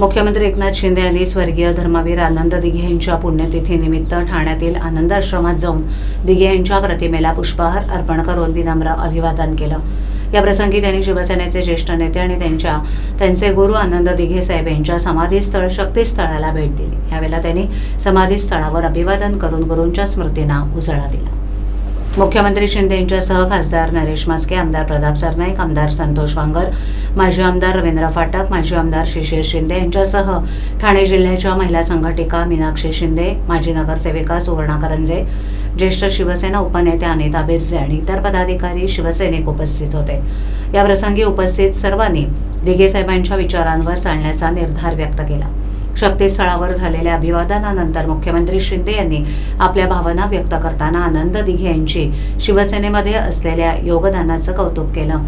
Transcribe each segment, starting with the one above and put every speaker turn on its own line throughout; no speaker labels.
मुख्यमंत्री एकनाथ शिंदे यांनी स्वर्गीय धर्मवीर आनंद दिघे यांच्या पुण्यतिथीनिमित्त ठाण्यातील आनंद आश्रमात जाऊन दिघे यांच्या प्रतिमेला पुष्पहार अर्पण करून विनम्र अभिवादन केलं. या प्रसंगी त्यांनी शिवसेनेचे ज्येष्ठ नेते आणि त्यांच्या त्यांचे गुरु आनंद दिघे साहेब यांच्या समाधीस्थळ शक्तीस्थळाला भेट दिली. यावेळेला त्यांनी समाधीस्थळावर अभिवादन करून गुरूंच्या स्मृतींना उजळा दिला. मुख्यमंत्री शिंदे यांच्यासह खासदार नरेश मास्के आमदार प्रताप सरनाईक आमदार संतोष वांगर माजी आमदार रवींद्र फाटक माजी आमदार शिशिर शिंदे यांच्यासह ठाणे जिल्ह्याच्या महिला संघटिका मीनाक्षी शिंदे माजी नगरसेविका सुवर्णा करंजे ज्येष्ठ शिवसेना उपनेत्या अनिता बिरजे आणि इतर पदाधिकारी शिवसैनिक उपस्थित होते. या प्रसंगी उपस्थित सर्वांनी दिघे साहेबांच्या विचारांवर चालण्याचा निर्धार व्यक्त केला. शक्तीस्थळावर झालेल्या अभिवादनानंतर मुख्यमंत्री शिंदे यांनी आपल्या भावना व्यक्त करताना आनंद दिघे यांची शिवसेनेमध्ये असलेल्या योगदानाचं कौतुक केलं.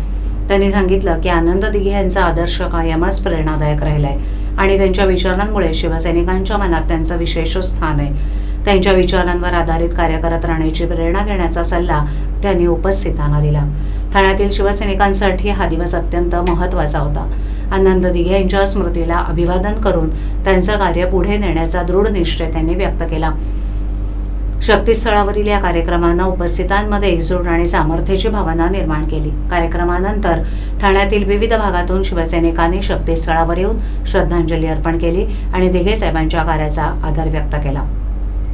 त्यांनी सांगितलं की आनंद दिघे यांचा आदर्श कायमच प्रेरणादायक राहिलाय आणि त्यांच्या विचारांमुळे शिवसैनिकांच्या मनात त्यांचं विशेष स्थान आहे. त्यांच्या विचारांवर आधारित कार्य करत राहण्याची प्रेरणा घेण्याचा सल्ला त्यांनी उपस्थितांना दिला. ठाण्यातील शिवसैनिकांसाठी हा दिवस अत्यंत महत्त्वाचा होता. आनंद दिघे यांच्या स्मृतीला अभिवादन करून त्यांचं कार्य पुढे नेण्याचा दृढ निश्चय त्यांनी व्यक्त केला. शक्तीस्थळावरील या कार्यक्रमानं उपस्थितांमध्ये एकजूट आणि सामर्थ्याची भावना निर्माण केली. कार्यक्रमानंतर ठाण्यातील विविध भागातून शिवसैनिकांनी शक्तीस्थळावर येऊन श्रद्धांजली अर्पण केली आणि दिघे साहेबांच्या कार्याचा आदर व्यक्त केला.